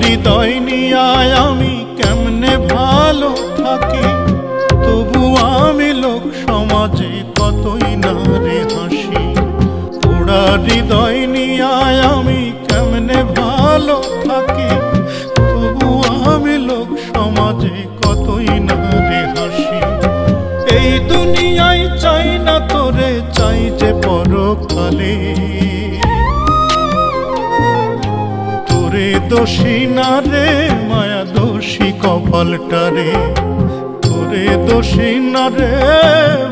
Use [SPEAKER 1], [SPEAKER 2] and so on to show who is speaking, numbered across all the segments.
[SPEAKER 1] হৃদয় নিয়ায় আমি কেমনে ভালো থাকি? তবু আমি লোক সমাজে কতই না রে হাসি? পোড়া হৃদয় নিয়ায় আমি কেমনে ভালো থাকি? তবু আমি লোক সমাজে কতই না রে হাসি? এই দুনিয়ায় চাই না তোরে, চাই যে পরকালে। দোষী না রে মায়া দোষী কপালটা রে। তোরে দোষী না রে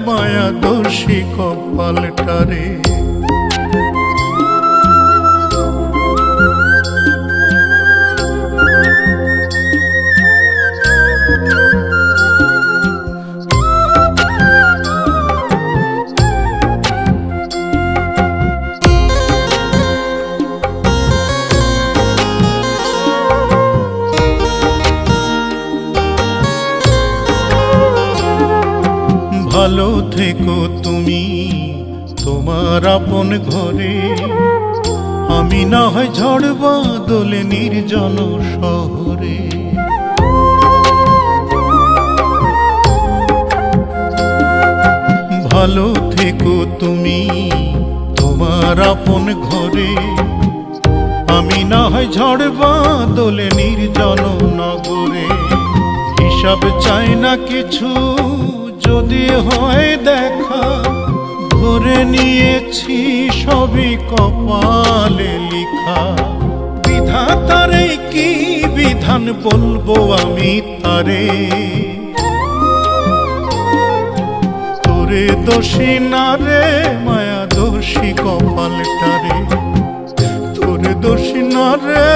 [SPEAKER 1] মায়া দোষী কপালটারে ভালো থেকো তুমি তোমার আপন ঘরে। আমি না হয় ঝড় বাদলে নির্জন শহরে। ভালো থেকো তুমি তোমার আপন ঘরে। আমি না হয় ঝড় বাদলে নির্জন নগরে। হিসাব চাই না কিছু যদি হয় দেখা, ধরে নিয়েছি সবই কপালে লিখা। বিধাতারে কি বিধান বলব আমি তারে? তোরে দোষী না রে, মায়া দোষী কপালটারে। তোরে দোষী না রে,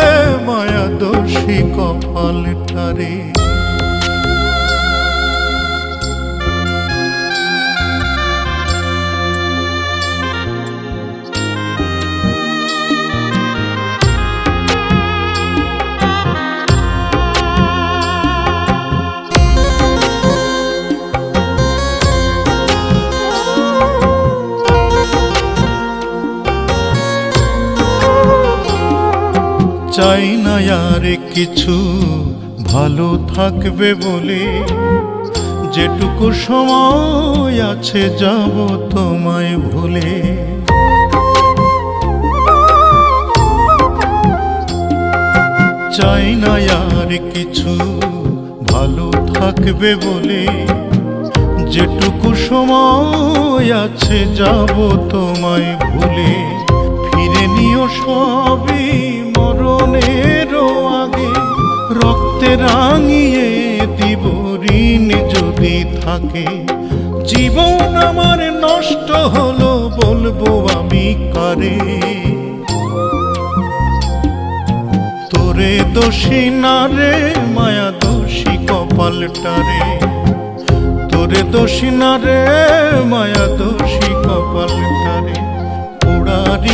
[SPEAKER 1] মায়া দোষী কপালটারে। চাই না আর কিছু, ভালো থাকবে বলে। যেটুকু সময় আছে যাব তোমায় ভুলে। চাই না আর কিছু, ভালো থাকবে বলে। যেটুকু সময় আছে যাব তোমায় ভুলে। ফিরে নিও সবই মরণেরও আগে। রক্তে রাঙিয়ে দিব ঋণ যদি থাকে। জীবন আমার নষ্ট হলো বলব আমি কারে। তোরে দোষী না রে, মায়া দোষী কপালটারে তোরে দোষী না রে, মায়া দোষী কপালটারে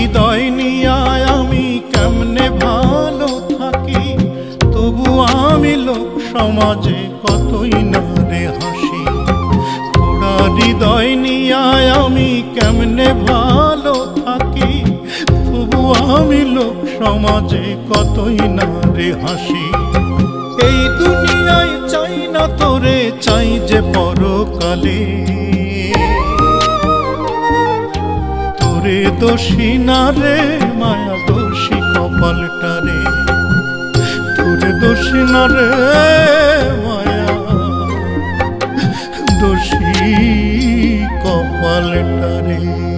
[SPEAKER 1] হৃদয় নিয়ে আমি কেমনে ভালো থাকি? তবু আমি লোক সমাজে কতই না রে হাসি? পোড়া হৃদয় নিয়ে আমি কেমনে ভালো থাকি? তবু আমি লোক সমাজে কতই না রে হাসি? এই দুনিয়ায় চাই না তোরে, চাই যে পরকালে। রে দোষী না রে, মায়া দোষী কপালটা রে। তোরে দোষী না রে, মায়া দোষী কপালটা রে।